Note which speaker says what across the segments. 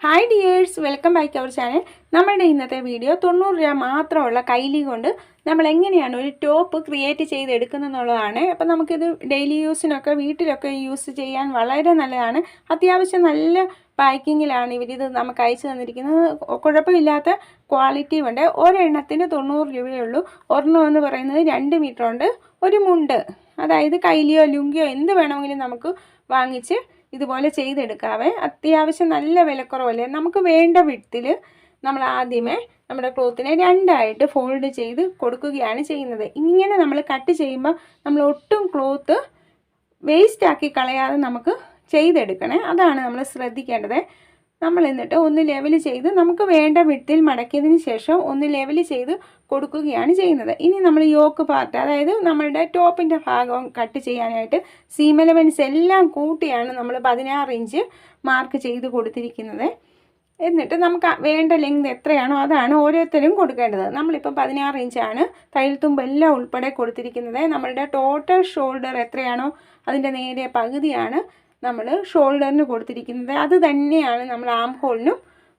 Speaker 1: Hi dears welcome back our channel നമ്മുടെ ഇന്നത്തെ video തൊണ്ണൂറ് രൂപ മാത്രമുള്ള കൈലി കൊണ്ട് നമ്മൾ എങ്ങനെയാണ് ഒരു ടോപ്പ് ക്രിയേറ്റ് ചെയ്തെടുക്കുന്നതെന്നുള്ളതാണ് അപ്പം നമുക്കിത് ഡെയിലി യൂസിനൊക്കെ വീട്ടിലൊക്കെ യൂസ് ചെയ്യാൻ വളരെ നല്ലതാണ്. അത്യാവശ്യം നല്ല പാക്കിങ്ങിലാണ് ഇവരിത് നമുക്ക് അയച്ചു തന്നിരിക്കുന്നത്. കുഴപ്പമില്ലാത്ത ക്വാളിറ്റി ഉണ്ട്. ഒരെണ്ണത്തിന് തൊണ്ണൂറ് രൂപയേ ഉള്ളൂ. ഒരെണ്ണം എന്ന് പറയുന്നത് രണ്ട് മീറ്റർ ഉണ്ട് ഒരു മുണ്ട്. അതായത് കൈലിയോ ലുങ്കിയോ എന്ത് വേണമെങ്കിലും നമുക്ക് വാങ്ങിച്ച് ഇതുപോലെ ചെയ്തെടുക്കാവേ. അത്യാവശ്യം നല്ല വിലക്കുറവല്ലേ? നമുക്ക് വേണ്ട വിധത്തിൽ നമ്മൾ ആദ്യമേ നമ്മുടെ ക്ലോത്തിനെ രണ്ടായിട്ട് ഫോൾഡ് ചെയ്ത് കൊടുക്കുകയാണ് ചെയ്യുന്നത്. ഇങ്ങനെ നമ്മൾ കട്ട് ചെയ്യുമ്പോൾ നമ്മൾ ഒട്ടും ക്ലോത്ത് വേസ്റ്റ് ആക്കി കളയാതെ നമുക്ക് ചെയ്തെടുക്കണേ. അതാണ് നമ്മൾ ശ്രദ്ധിക്കേണ്ടത്. നമ്മൾ എന്നിട്ട് ഒന്ന് ലെവൽ ചെയ്ത് നമുക്ക് വേണ്ട വിട്ടിൽ മടക്കിയതിന് ശേഷം ഒന്ന് ലെവൽ ചെയ്ത് കൊടുക്കുകയാണ് ചെയ്യുന്നത്. ഇനി നമ്മൾ യോക്ക് പാർട്ട് അതായത് നമ്മളുടെ ടോപ്പിന്റെ ഭാഗം കട്ട് ചെയ്യാനായിട്ട് സീം എല്ലാം കൂട്ടിയാണ് നമ്മൾ പതിനാറ് ഇഞ്ച് മാർക്ക് ചെയ്ത് കൊടുത്തിരിക്കുന്നത്. എന്നിട്ട് നമുക്ക് വേണ്ട ലെങ്ത് എത്രയാണോ അതാണ് ഓരോരുത്തരും കൊടുക്കേണ്ടത്. നമ്മളിപ്പോൾ പതിനാറ് ഇഞ്ചാണ് തയ്യൽത്തുമ്പ് തുമ്പെല്ലാം ഉൾപ്പെടെ കൊടുത്തിരിക്കുന്നത്. നമ്മളുടെ ടോട്ടൽ ഷോൾഡർ എത്രയാണോ അതിന്റെ നേരെ പകുതിയാണ് നമ്മൾ ഷോൾഡറിന് കൊടുത്തിരിക്കുന്നത്. അത് തന്നെയാണ് നമ്മൾ ആം ഹോളിനും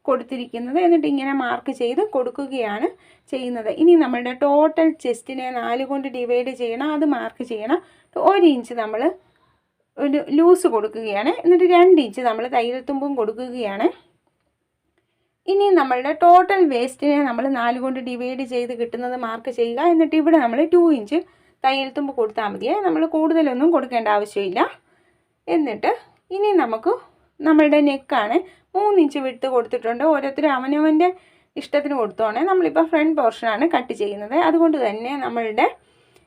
Speaker 1: കൊടുത്തിരിക്കുന്നത് എന്നിട്ട് ഇങ്ങനെ മാർക്ക് ചെയ്ത് കൊടുക്കുകയാണ് ചെയ്യുന്നത്. ഇനി നമ്മളുടെ ടോട്ടൽ ചെസ്റ്റിനെ നാല് കൊണ്ട് ഡിവൈഡ് ചെയ്യണം. അത് മാർക്ക് ചെയ്യണം. ഒരു ഇഞ്ച് നമ്മൾ ഒരു ലൂസ് കൊടുക്കുകയാണ്. എന്നിട്ട് രണ്ട് ഇഞ്ച് നമ്മൾ തയ്യൽ തുമ്പും കൊടുക്കുകയാണ്. ഇനി നമ്മളുടെ ടോട്ടൽ വേസ്റ്റിനെ നമ്മൾ നാല് കൊണ്ട് ഡിവൈഡ് ചെയ്ത് കിട്ടുന്നത് മാർക്ക് ചെയ്യുക. എന്നിട്ട് ഇവിടെ നമ്മൾ ടു ഇഞ്ച് തയ്യൽ കൊടുത്താൽ മതിയേ. നമ്മൾ കൂടുതലൊന്നും കൊടുക്കേണ്ട ആവശ്യമില്ല. എന്നിട്ട് ഇനി നമുക്ക് നമ്മളുടെ നെക്കാണ് മൂന്നിഞ്ച് വിട്ട് കൊടുത്തിട്ടുണ്ട്. ഓരോരുത്തർ അവനവന്റെ ഇഷ്ടത്തിന് കൊടുത്തോണേ. നമ്മളിപ്പോൾ ഫ്രണ്ട് പോർഷനാണ് കട്ട് ചെയ്യുന്നത്. അതുകൊണ്ട് തന്നെ നമ്മളുടെ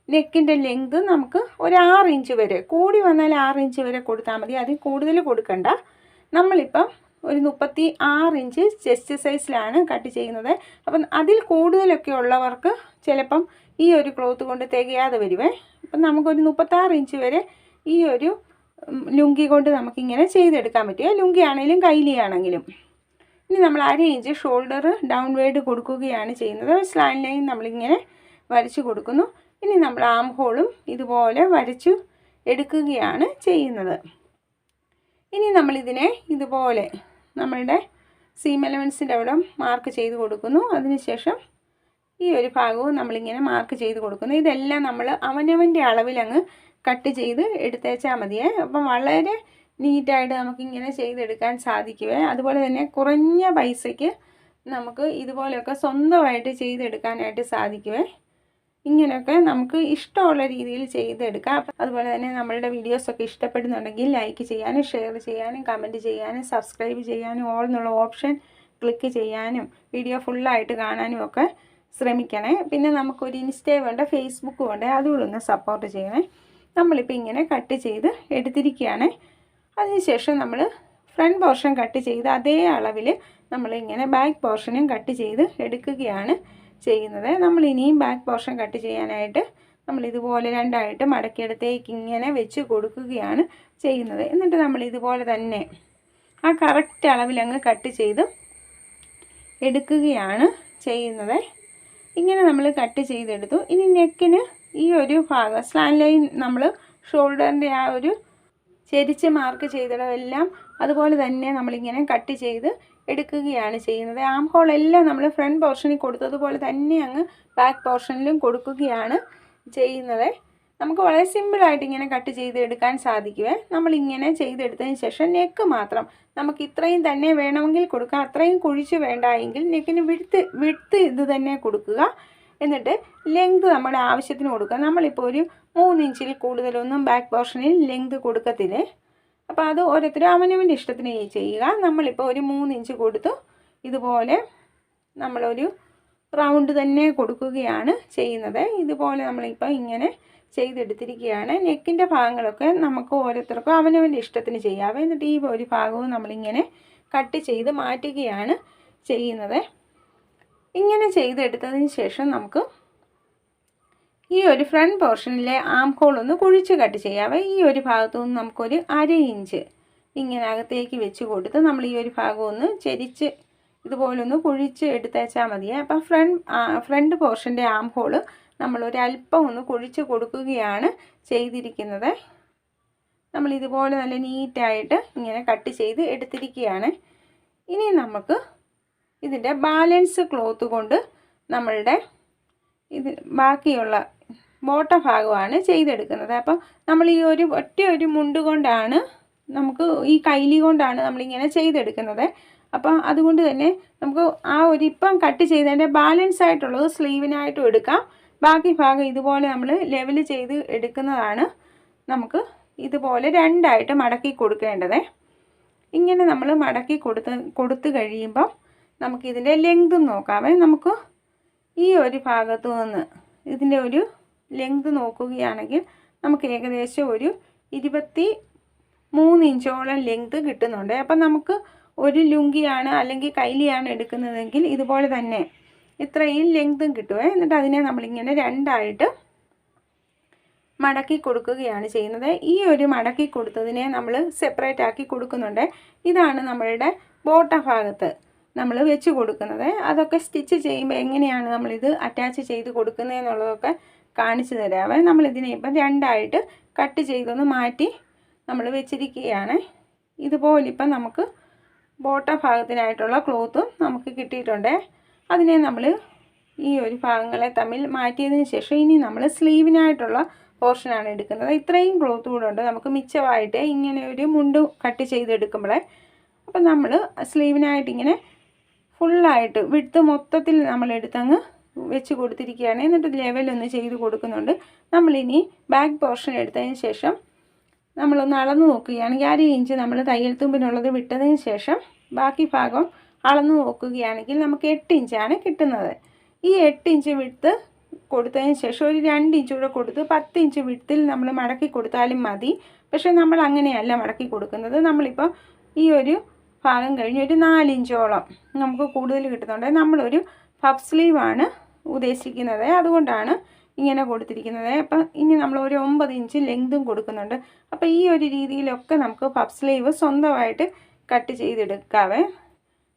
Speaker 1: നെക്കിന്റെ ലെങ്ത് നമുക്ക് ഒരു ആറ് ഇഞ്ച് വരെ കൂടി വന്നാൽ ആറ് ഇഞ്ച് വരെ കൊടുത്താൽ മതി. അതിൽ കൂടുതൽ കൊടുക്കണ്ട. നമ്മളിപ്പം ഒരു മുപ്പത്തി ആറ് ഇഞ്ച് ചെസ്റ്റ് സൈസിലാണ് കട്ട് ചെയ്യുന്നത്. അപ്പം അതിൽ കൂടുതലൊക്കെ ഉള്ളവർക്ക് ചിലപ്പം ഈ ഒരു ക്ലോത്ത് കൊണ്ട് തികയാതെ വരുവേ. അപ്പം നമുക്കൊരു മുപ്പത്താറ് ഇഞ്ച് വരെ ഈ ഒരു ലുങ്കി കൊണ്ട് നമുക്കിങ്ങനെ ചെയ്തെടുക്കാൻ പറ്റും. ലുങ്കി ആണെങ്കിലും കൈലി ആണെങ്കിലും ഇനി നമ്മൾ അര ഇഞ്ച് ഷോൾഡർ ഡൗൺ വേഡ് കൊടുക്കുകയാണ് ചെയ്യുന്നത്. സ്ലാൻ ലൈൻ നമ്മളിങ്ങനെ വരച്ച് കൊടുക്കുന്നു. ഇനി നമ്മൾ ആം ഹോളും ഇതുപോലെ വരച്ചു എടുക്കുകയാണ് ചെയ്യുന്നത്. ഇനി നമ്മളിതിനെ ഇതുപോലെ നമ്മളുടെ സീം എലവൻസിന്റെ അവിടെ മാർക്ക് ചെയ്ത് കൊടുക്കുന്നു. അതിനുശേഷം ഈ ഒരു ഭാഗവും നമ്മളിങ്ങനെ മാർക്ക് ചെയ്ത് കൊടുക്കുന്നു. ഇതെല്ലാം നമ്മൾ അവനവന്റെ അളവിലങ്ങ് കട്ട് ചെയ്ത് എടുത്തേച്ചാൽ മതിയേ അപ്പം വളരെ നീറ്റായിട്ട് നമുക്കിങ്ങനെ ചെയ്തെടുക്കാൻ സാധിക്കുവേ. അതുപോലെ തന്നെ കുറഞ്ഞ പൈസയ്ക്ക് നമുക്ക് ഇതുപോലെയൊക്കെ സ്വന്തമായിട്ട് ചെയ്തെടുക്കാനായിട്ട് സാധിക്കുവേ. ഇങ്ങനെയൊക്കെ നമുക്ക് ഇഷ്ടമുള്ള രീതിയിൽ ചെയ്തെടുക്കാം. അതുപോലെ തന്നെ നമ്മളുടെ വീഡിയോസൊക്കെ ഇഷ്ടപ്പെടുന്നുണ്ടെങ്കിൽ ലൈക്ക് ചെയ്യാനും ഷെയർ ചെയ്യാനും കമന്റ് ചെയ്യാനും സബ്സ്ക്രൈബ് ചെയ്യാനും ഓൾ എന്നുള്ള ഓപ്ഷൻ ക്ലിക്ക് ചെയ്യാനും വീഡിയോ ഫുള്ളായിട്ട് കാണാനും ഒക്കെ ശ്രമിക്കണേ. പിന്നെ നമുക്കൊരു ഇൻസ്റ്റയും വേണ്ട ഫേസ്ബുക്കും വേണ്ട അതുകൂടെ ഒന്ന് സപ്പോർട്ട് ചെയ്യണേ. നമ്മളിപ്പോൾ ഇങ്ങനെ കട്ട് ചെയ്ത് എടുത്തിരിക്കുകയാണ്. അതിനുശേഷം നമ്മൾ ഫ്രണ്ട് പോർഷൻ കട്ട് ചെയ്ത് അതേ അളവിൽ നമ്മളിങ്ങനെ ബാക്ക് പോർഷനും കട്ട് ചെയ്ത് എടുക്കുകയാണ് ചെയ്യുന്നത്. നമ്മൾ ഇനിയും ബാക്ക് പോർഷൻ കട്ട് ചെയ്യാനായിട്ട് നമ്മൾ ഇതുപോലെ രണ്ടായിട്ട് മടക്കിയെടുത്തേക്ക് ഇങ്ങനെ വെച്ച് കൊടുക്കുകയാണ് ചെയ്യുന്നത്. എന്നിട്ട് നമ്മൾ ഇതുപോലെ തന്നെ ആ കറക്റ്റ് അളവിലങ്ങ് കട്ട് ചെയ്ത് എടുക്കുകയാണ് ചെയ്യുന്നത്. ഇങ്ങനെ നമ്മൾ കട്ട് ചെയ്തെടുത്തു. ഇനി നെക്കിന് ഈ ഒരു ഭാഗം സ്ലാൻ ലൈൻ നമ്മൾ ഷോൾഡറിന്റെ ആ ഒരു ചെരിച്ച് മാർക്ക് ചെയ്തിടമെല്ലാം അതുപോലെ തന്നെ നമ്മളിങ്ങനെ കട്ട് ചെയ്ത് എടുക്കുകയാണ് ചെയ്യുന്നത്. ആം ഹോൾ എല്ലാം നമ്മൾ ഫ്രണ്ട് പോർഷനിൽ കൊടുത്തതുപോലെ തന്നെ അങ്ങ് ബാക്ക് പോർഷനിലും കൊടുക്കുകയാണ് ചെയ്യുന്നത്. നമുക്ക് വളരെ സിമ്പിളായിട്ട് ഇങ്ങനെ കട്ട് ചെയ്ത് എടുക്കാൻ സാധിക്കുമേ നമ്മളിങ്ങനെ ചെയ്തെടുത്തതിന് ശേഷം നെക്ക് മാത്രം. നമുക്ക് ഇത്രയും തന്നെ വേണമെങ്കിൽ കൊടുക്കുക അത്രയും കുഴിച്ച് വേണ്ട എങ്കിൽ നെക്കിന് വിടുത്ത് വിടുത്ത് ഇത് തന്നെ കൊടുക്കുക. എന്നിട്ട് ലെങ്ത് നമ്മുടെ ആവശ്യത്തിന് കൊടുക്കുക. നമ്മളിപ്പോൾ ഒരു മൂന്ന് ഇഞ്ചിൽ കൂടുതലൊന്നും ബാക്ക് പോർഷനിൽ ലെങ്ത് കൊടുക്കത്തില്ലേ. അപ്പോൾ അത് ഓരോരുത്തരും അവനവന്റെ ഇഷ്ടത്തിന് ചെയ്യുക. നമ്മളിപ്പോൾ ഒരു മൂന്ന് ഇഞ്ച് കൊടുത്തു. ഇതുപോലെ നമ്മളൊരു റൗണ്ട് തന്നെ കൊടുക്കുകയാണ് ചെയ്യുന്നത്. ഇതുപോലെ നമ്മളിപ്പോൾ ഇങ്ങനെ ചെയ്തെടുത്തിരിക്കുകയാണ്. നെക്കിന്റെ ഭാഗങ്ങളൊക്കെ നമുക്ക് ഓരോരുത്തർക്കും അവനവന്റെ ഇഷ്ടത്തിന് ചെയ്യാം. എന്നിട്ട് ഈ ഒരു ഭാഗവും നമ്മളിങ്ങനെ കട്ട് ചെയ്ത് മാറ്റുകയാണ് ചെയ്യുന്നത്. ഇങ്ങനെ ചെയ്തെടുത്തതിന് ശേഷം നമുക്ക് ഈ ഒരു ഫ്രണ്ട് പോർഷനിലെ ആം ഹോൾ ഒന്ന് കുഴിച്ച് കട്ട് ചെയ്യാവേ ഈ ഒരു ഭാഗത്തു നിന്ന് നമുക്കൊരു അര ഇഞ്ച് ഇങ്ങനെ അകത്തേക്ക് വെച്ച് കൊടുത്ത് നമ്മൾ ഈ ഒരു ഭാഗം ഒന്ന് ചെരിച്ച് ഇതുപോലൊന്ന് കുഴിച്ച് എടുത്തേച്ചാൽ മതിയേ അപ്പം ഫ്രണ്ട് ഫ്രണ്ട് പോർഷന്റെ ആം ഹോൾ നമ്മളൊരു അല്പം ഒന്ന് കുഴിച്ച് കൊടുക്കുകയാണ് ചെയ്തിരിക്കുന്നത്. നമ്മൾ ഇതുപോലെ നല്ല നീറ്റായിട്ട് ഇങ്ങനെ കട്ട് ചെയ്ത് എടുത്തിരിക്കുകയാണ്. ഇനി നമുക്ക് ഇതിന്റെ ബാലൻസ് ക്ലോത്ത് കൊണ്ട് നമ്മളുടെ ഇത് ബാക്കിയുള്ള ബോട്ട ഭാഗമാണ് ചെയ്തെടുക്കുന്നത്. അപ്പം നമ്മൾ ഈ ഒരു ഒറ്റ ഒരു മുണ്ട് കൊണ്ടാണ് നമുക്ക് ഈ കൈലി കൊണ്ടാണ് നമ്മളിങ്ങനെ ചെയ്തെടുക്കുന്നത്. അപ്പം അതുകൊണ്ട് തന്നെ നമുക്ക് ആ ഒരു ഇപ്പം കട്ട് ചെയ്തതിന്റെ ബാലൻസ് ആയിട്ടുള്ളത് സ്ലീവിനായിട്ടും എടുക്കാം. ബാക്കി ഭാഗം ഇതുപോലെ നമ്മൾ ലെവൽ ചെയ്ത് എടുക്കുന്നതാണ് നമുക്ക് ഇതുപോലെ രണ്ടായിട്ട് മടക്കി കൊടുക്കേണ്ടത്. ഇങ്ങനെ നമ്മൾ മടക്കി കൊടുത്ത് കൊടുത്തു കഴിയുമ്പം നമുക്കിതിന്റെ ലെങ്തും നോക്കാമേ നമുക്ക് ഈ ഒരു ഭാഗത്തു നിന്ന് ഇതിന്റെ ഒരു ലെങ്ത് നോക്കുകയാണെങ്കിൽ നമുക്ക് ഏകദേശം ഒരു ഇരുപത്തി മൂന്ന് ഇഞ്ചോളം ലെങ്ത് കിട്ടുന്നുണ്ട്. അപ്പം നമുക്ക് ഒരു ലുങ്കിയാണ് അല്ലെങ്കിൽ കൈലിയാണ് എടുക്കുന്നതെങ്കിൽ ഇതുപോലെ തന്നെ ഇത്രയും ലെങ്തും കിട്ടുമേ എന്നിട്ട് അതിനെ നമ്മളിങ്ങനെ രണ്ടായിട്ട് മടക്കി കൊടുക്കുകയാണ് ചെയ്യുന്നത്. ഈ ഒരു മടക്കി കൊടുത്തതിനെ നമ്മൾ സെപ്പറേറ്റ് ആക്കി കൊടുക്കുന്നുണ്ട്. ഇതാണ് നമ്മളുടെ ബോട്ട ഭാഗത്ത്. നമ്മൾ വെച്ച് കൊടുക്കുന്നത്. അതൊക്കെ സ്റ്റിച്ച് ചെയ്യുമ്പോൾ എങ്ങനെയാണ് നമ്മളിത് അറ്റാച്ച് ചെയ്ത് കൊടുക്കുന്നത് എന്നുള്ളതൊക്കെ കാണിച്ചു തരാവേ നമ്മളിതിനെ ഇപ്പം രണ്ടായിട്ട് കട്ട് ചെയ്തൊന്ന് മാറ്റി നമ്മൾ വെച്ചിരിക്കുകയാണ്. ഇതുപോലെ ഇപ്പം നമുക്ക് ബോട്ട ഭാഗത്തിനായിട്ടുള്ള ക്ലോത്തും നമുക്ക് കിട്ടിയിട്ടുണ്ട്. അതിനെ നമ്മൾ ഈ ഒരു ഭാഗങ്ങളെ തമ്മിൽ മാറ്റിയതിന് ശേഷം ഇനി നമ്മൾ സ്ലീവിനായിട്ടുള്ള പോർഷനാണ് എടുക്കുന്നത്. ഇത്രയും ക്ലോത്ത് കൂടെ ഉണ്ട്. നമുക്ക് മിച്ചമായിട്ട് ഇങ്ങനെ ഒരു മുണ്ട് കട്ട് ചെയ്തെടുക്കുമ്പോഴേ അപ്പം നമ്മൾ സ്ലീവിനായിട്ട് ഇങ്ങനെ ഫുള്ളായിട്ട് വിട്ട് മൊത്തത്തിൽ നമ്മൾ എടുത്തങ്ങ് വെച്ച് കൊടുത്തിരിക്കുകയാണ്. എന്നിട്ട് ലെവലൊന്ന് ചെയ്ത് കൊടുക്കുന്നുണ്ട്. നമ്മളിനി ബാക്ക് പോർഷൻ എടുത്തതിന് ശേഷം നമ്മളൊന്ന് അളന്ന് നോക്കുകയാണെങ്കിൽ അര ഇഞ്ച് നമ്മൾ തയ്യൽ തുമ്പിനുള്ളത് വിട്ടതിന് ശേഷം ബാക്കി ഭാഗം അളന്ന് നോക്കുകയാണെങ്കിൽ നമുക്ക് എട്ട് ഇഞ്ചാണ് കിട്ടുന്നത്. ഈ എട്ട് ഇഞ്ച് വിട്ട് കൊടുത്തതിന് ശേഷം ഒരു രണ്ട് ഇഞ്ച് കൂടെ കൊടുത്ത് പത്ത് ഇഞ്ച് വിട്ടിൽ നമ്മൾ മടക്കി കൊടുത്താലും മതി. പക്ഷേ നമ്മൾ അങ്ങനെയല്ല മടക്കി കൊടുക്കുന്നത്. നമ്മളിപ്പോൾ ഈ ഒരു ഭാഗം കഴിഞ്ഞ് ഒരു നാലിഞ്ചോളം നമുക്ക് കൂടുതൽ കിട്ടുന്നുണ്ട്. നമ്മളൊരു പഫ് സ്ലീവാണ് ഉദ്ദേശിക്കുന്നത്. അതുകൊണ്ടാണ് ഇങ്ങനെ കൊടുത്തിരിക്കുന്നത്. അപ്പം ഇനി നമ്മൾ ഒരു ഒമ്പത് ഇഞ്ച് ലെങ്തും കൊടുക്കുന്നുണ്ട്. അപ്പോൾ ഈ ഒരു രീതിയിലൊക്കെ നമുക്ക് പഫ് സ്ലീവ് സ്വന്തമായിട്ട് കട്ട് ചെയ്തെടുക്കാവേ.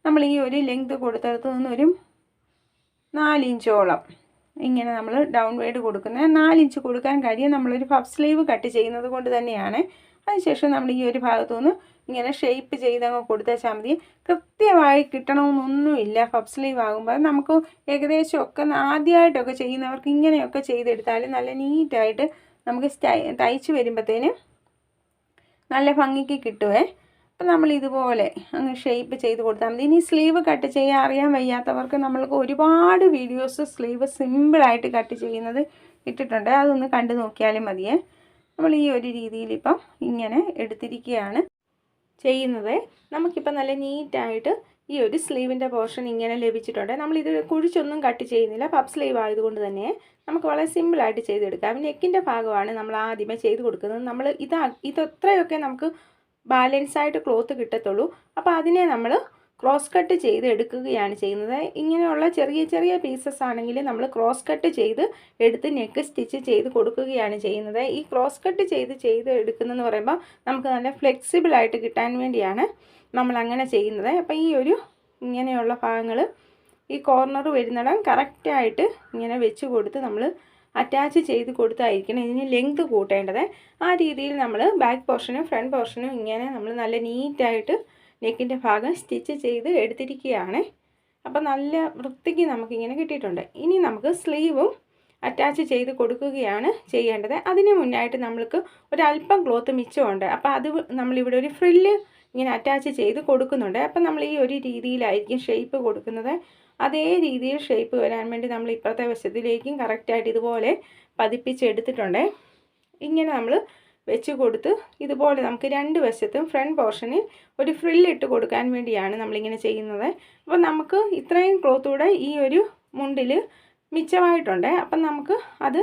Speaker 1: നമ്മൾ ഈ ഒരു ലെങ്ത് കൊടുത്തടത്ത് നിന്നൊരു നാലിഞ്ചോളം ഇങ്ങനെ നമ്മൾ ഡൗൺ വേഡ് കൊടുക്കുന്നത്. നാലിഞ്ച് കൊടുക്കാൻ കാര്യം നമ്മളൊരു പഫ് സ്ലീവ് കട്ട് ചെയ്യുന്നത് കൊണ്ട് തന്നെയാണ്. അതിനുശേഷം നമ്മൾ ഈ ഒരു ഭാഗത്തുനിന്ന് ഇങ്ങനെ ഷേപ്പ് ചെയ്തങ്ങ് കൊടുത്തേച്ചാൽ മതി. കൃത്യമായി കിട്ടണമെന്നൊന്നുമില്ല. പഫ് സ്ലീവ് ആകുമ്പോൾ നമുക്ക് ഏകദേശം ഒക്കെ ആദ്യമായിട്ടൊക്കെ ചെയ്യുന്നവർക്ക് ഇങ്ങനെയൊക്കെ ചെയ്തെടുത്താൽ നല്ല നീറ്റായിട്ട് നമുക്ക് തയ്ച്ച് വരുമ്പോഴത്തേന് നല്ല ഭംഗിക്ക് കിട്ടുവേ. അപ്പം നമ്മൾ ഇതുപോലെ അങ്ങ് ഷേപ്പ് ചെയ്ത് കൊടുത്താൽ മതി. ഇനി സ്ലീവ് കട്ട് ചെയ്യാൻ അറിയാൻ വയ്യാത്തവർക്ക് നമ്മൾക്ക് ഒരുപാട് വീഡിയോസ് സ്ലീവ് സിമ്പിളായിട്ട് കട്ട് ചെയ്യുന്നത് ഇട്ടിട്ടുണ്ട്. അതൊന്ന് കണ്ടു നോക്കിയാലും മതിയേ. നമ്മൾ ഈ ഒരു രീതിയിൽ ഇപ്പം ഇങ്ങനെ എടുത്തിരിക്കുകയാണ്. ചെയ്യുന്നത്. നമുക്കിപ്പോൾ നല്ല നീറ്റായിട്ട് ഈ ഒരു സ്ലീവിന്റെ പോർഷൻ ഇങ്ങനെ ലഭിച്ചിട്ടുണ്ട്. നമ്മളിത് കുഴിച്ചൊന്നും കട്ട് ചെയ്യുന്നില്ല. പപ്പ് സ്ലീവ് ആയതുകൊണ്ട് തന്നെ നമുക്ക് വളരെ സിമ്പിളായിട്ട് ചെയ്തെടുക്കാം. നെക്കിന്റെ ഭാഗമാണ് നമ്മൾ ആദ്യമേ ചെയ്ത് കൊടുക്കുന്നത്. നമ്മൾ ഇതാ ഇതത്രയൊക്കെ നമുക്ക് ബാലൻസ് ആയിട്ട് ക്ലോത്ത് കിട്ടത്തുള്ളൂ. അപ്പോൾ അതിനെ നമ്മൾ ക്രോസ് കട്ട് ചെയ്ത് എടുക്കുകയാണ് ചെയ്യുന്നത്. ഇങ്ങനെയുള്ള ചെറിയ ചെറിയ പീസസ് ആണെങ്കിൽ നമ്മൾ ക്രോസ് കട്ട് ചെയ്ത് എടുത്ത് നെക്ക് സ്റ്റിച്ച് ചെയ്ത് കൊടുക്കുകയാണ് ചെയ്യുന്നത്. ഈ ക്രോസ് കട്ട് ചെയ്ത് ചെയ്ത് എടുക്കുന്നതെന്ന് പറയുമ്പോൾ നമുക്ക് നല്ല ഫ്ലെക്സിബിൾ ആയിട്ട് കിട്ടാൻ വേണ്ടിയാണ് നമ്മൾ അങ്ങനെ ചെയ്യുന്നത്. അപ്പോൾ ഈ ഒരു ഇങ്ങനെയുള്ള ഭാഗങ്ങൾ ഈ കോർണർ വരുന്നിടം കറക്റ്റായിട്ട് ഇങ്ങനെ വെച്ച് കൊടുത്ത് നമ്മൾ അറ്റാച്ച് ചെയ്ത് കൊടുത്തായിരിക്കണം ഇതിന് ലെങ്ത് കൂട്ടേണ്ടത്. ആ രീതിയിൽ നമ്മൾ ബാക്ക് പോർഷനും ഫ്രണ്ട് പോർഷനും ഇങ്ങനെ നമ്മൾ നല്ല നീറ്റായിട്ട് നെക്കിന്റെ ഭാഗം സ്റ്റിച്ച് ചെയ്ത് എടുത്തിരിക്കുകയാണ്. അപ്പം നല്ല വൃത്തിക്ക് നമുക്കിങ്ങനെ കിട്ടിയിട്ടുണ്ട്. ഇനി നമുക്ക് സ്ലീവും അറ്റാച്ച് ചെയ്ത് കൊടുക്കുകയാണ് ചെയ്യേണ്ടത്. അതിന് മുന്നായിട്ട് നമ്മൾക്ക് ഒരല്പം ക്ലോത്ത് മിച്ചമുണ്ട്. അപ്പോൾ അത് നമ്മളിവിടെ ഒരു ഫ്രില്ല് ഇങ്ങനെ അറ്റാച്ച് ചെയ്ത് കൊടുക്കുന്നുണ്ട്. അപ്പം നമ്മൾ ഈ ഒരു രീതിയിലായിരിക്കും ഷേപ്പ് കൊടുക്കുന്നത്. അതേ രീതിയിൽ ഷേപ്പ് വരാൻ വേണ്ടി നമ്മൾ ഇപ്പുറത്തെ വശത്തിലേക്കും കറക്റ്റായിട്ട് ഇതുപോലെ പതിപ്പിച്ചെടുത്തിട്ടുണ്ട് ഇങ്ങനെ നമ്മൾ വെച്ച് കൊടുത്ത് ഇതുപോലെ നമുക്ക് രണ്ട് വശത്തും ഫ്രണ്ട് പോർഷനിൽ ഒരു ഫ്രില്ലിട്ട് കൊടുക്കാൻ വേണ്ടിയാണ് നമ്മളിങ്ങനെ ചെയ്യുന്നത്. അപ്പോൾ നമുക്ക് ഇത്രയും ക്ലോത്തൂടെ ഈ ഒരു മുണ്ടിൽ മിച്ചമായിട്ടുണ്ട്. അപ്പം നമുക്ക് അത്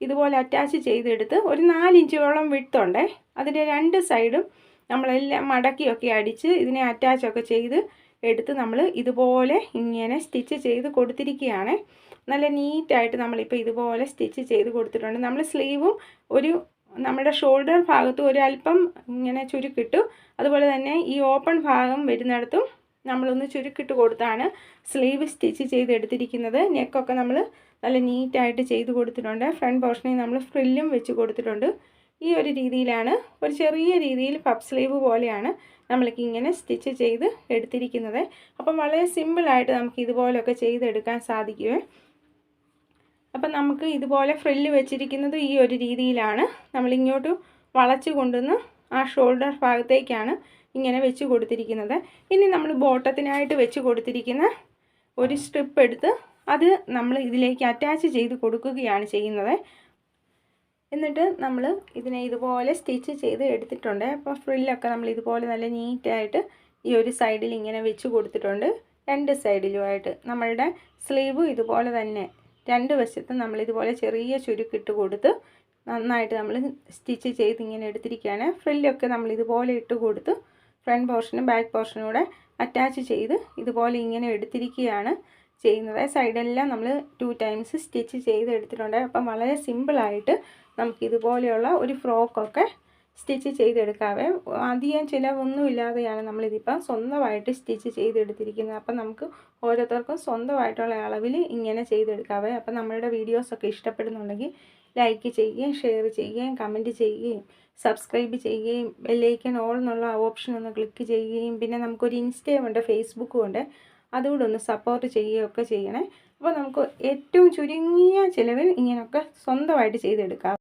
Speaker 1: ഇതുപോലെ അറ്റാച്ച് ചെയ്തെടുത്ത് ഒരു നാലിഞ്ചോളം വിട്ടുണ്ടേ അതിന്റെ രണ്ട് സൈഡും നമ്മളെല്ലാം മടക്കിയൊക്കെ അടിച്ച് ഇതിനെ അറ്റാച്ചൊക്കെ ചെയ്ത് എടുത്ത് നമ്മൾ ഇതുപോലെ ഇങ്ങനെ സ്റ്റിച്ച് ചെയ്ത് കൊടുത്തിരിക്കുകയാണ്. നല്ല നീറ്റായിട്ട് നമ്മളിപ്പോൾ ഇതുപോലെ സ്റ്റിച്ച് ചെയ്ത് കൊടുത്തിട്ടുണ്ട്. നമ്മൾ സ്ലീവും ഒരു നമ്മുടെ ഷോൾഡർ ഭാഗത്തും ഒരല്പം ഇങ്ങനെ ചുരുക്കിട്ടു. അതുപോലെ തന്നെ ഈ ഓപ്പൺ ഭാഗം വരുന്നിടത്തും നമ്മളൊന്ന് ചുരുക്കിട്ട് കൊടുത്താണ് സ്ലീവ് സ്റ്റിച്ച് ചെയ്തെടുത്തിരിക്കുന്നത്. നെക്കൊക്കെ നമ്മൾ നല്ല നീറ്റായിട്ട് ചെയ്ത് കൊടുത്തിട്ടുണ്ട്. ഫ്രണ്ട് പോർഷനിൽ നമ്മൾ ഫ്രില്ലും വെച്ച് കൊടുത്തിട്ടുണ്ട്. ഈ ഒരു രീതിയിലാണ് ഒരു ചെറിയ രീതിയിൽ പപ്പ് സ്ലീവ് പോലെയാണ് നമ്മൾക്ക് ഇങ്ങനെ സ്റ്റിച്ച് ചെയ്ത് എടുത്തിരിക്കുന്നത്. അപ്പം വളരെ സിമ്പിളായിട്ട് നമുക്ക് ഇതുപോലെയൊക്കെ ചെയ്തെടുക്കാൻ സാധിക്കുമേ അപ്പം നമുക്ക് ഇതുപോലെ ഫ്രില്ല് വെച്ചിരിക്കുന്നത് ഈ ഒരു രീതിയിലാണ്. നമ്മളിങ്ങോട്ട് വളച്ച് കൊണ്ടുവന്ന് ആ ഷോൾഡർ ഭാഗത്തേക്കാണ് ഇങ്ങനെ വെച്ച് കൊടുത്തിരിക്കുന്നത്. ഇനി നമ്മൾ ബോട്ടത്തിനായിട്ട് വെച്ച് കൊടുത്തിരിക്കുന്ന ഒരു സ്ട്രിപ്പ് എടുത്ത് അത് നമ്മൾ ഇതിലേക്ക് അറ്റാച്ച് ചെയ്ത് കൊടുക്കുകയാണ് ചെയ്യുന്നത്. എന്നിട്ട് നമ്മൾ ഇതിനെ ഇതുപോലെ സ്റ്റിച്ച് ചെയ്ത് എടുത്തിട്ടുണ്ട്. അപ്പോൾ ഫ്രില്ലൊക്കെ നമ്മൾ ഇതുപോലെ നല്ല നീറ്റായിട്ട് ഈ ഒരു സൈഡിൽ ഇങ്ങനെ വെച്ച് കൊടുത്തിട്ടുണ്ട്. രണ്ട് സൈഡിലുമായിട്ട് നമ്മളുടെ സ്ലീവ് ഇതുപോലെ തന്നെ രണ്ട് വശത്തും നമ്മൾ ഇതുപോലെ ചെറിയ ചുരുക്കിട്ട് കൊടുത്ത് നന്നായിട്ട് നമ്മൾ സ്റ്റിച്ച് ചെയ്ത് ഇങ്ങനെ എടുത്തിരിക്കുകയാണ്. ഫ്രില്ലൊക്കെ നമ്മൾ ഇതുപോലെ ഇട്ട് കൊടുത്ത് ഫ്രണ്ട് പോർഷനും ബാക്ക് പോർഷനും കൂടെ അറ്റാച്ച് ചെയ്ത് ഇതുപോലെ ഇങ്ങനെ എടുത്തിരിക്കുകയാണ് ചെയ്യുന്നത്. സൈഡെല്ലാം നമ്മൾ ടു ടൈംസ് സ്റ്റിച്ച് ചെയ്ത് എടുത്തിട്ടുണ്ട്. അപ്പം വളരെ സിമ്പിളായിട്ട് നമുക്ക് ഇതുപോലെയുള്ള ഒരു ഫ്രോക്കൊക്കെ സ്റ്റിച്ച് ചെയ്തെടുക്കാവേ അധികം ചിലവൊന്നുമില്ലാതെയാണ് നമ്മളിതിപ്പോൾ സ്വന്തമായിട്ട് സ്റ്റിച്ച് ചെയ്തെടുത്തിരിക്കുന്നത്. അപ്പം നമുക്ക് ഓരോരുത്തർക്കും സ്വന്തമായിട്ടുള്ള അളവിൽ ഇങ്ങനെ ചെയ്തെടുക്കാവേ അപ്പം നമ്മളുടെ വീഡിയോസൊക്കെ ഇഷ്ടപ്പെടുന്നുണ്ടെങ്കിൽ ലൈക്ക് ചെയ്യുകയും ഷെയർ ചെയ്യുകയും കമന്റ് ചെയ്യുകയും സബ്സ്ക്രൈബ് ചെയ്യുകയും ബെല്ലൈക്കൻ ഓൾ എന്നുള്ള ഓപ്ഷൻ ഒന്ന് ക്ലിക്ക് ചെയ്യുകയും പിന്നെ നമുക്കൊരു ഇൻസ്റ്റയും ഉണ്ട് ഫേസ്ബുക്കും ഉണ്ട്. അതുകൂടെ ഒന്ന് സപ്പോർട്ട് ചെയ്യുകയൊക്കെ ചെയ്യണേ. അപ്പോൾ നമുക്ക് ഏറ്റവും ചുരുങ്ങിയ ചിലവിൽ ഇങ്ങനെയൊക്കെ സ്വന്തമായിട്ട് ചെയ്തെടുക്കാം.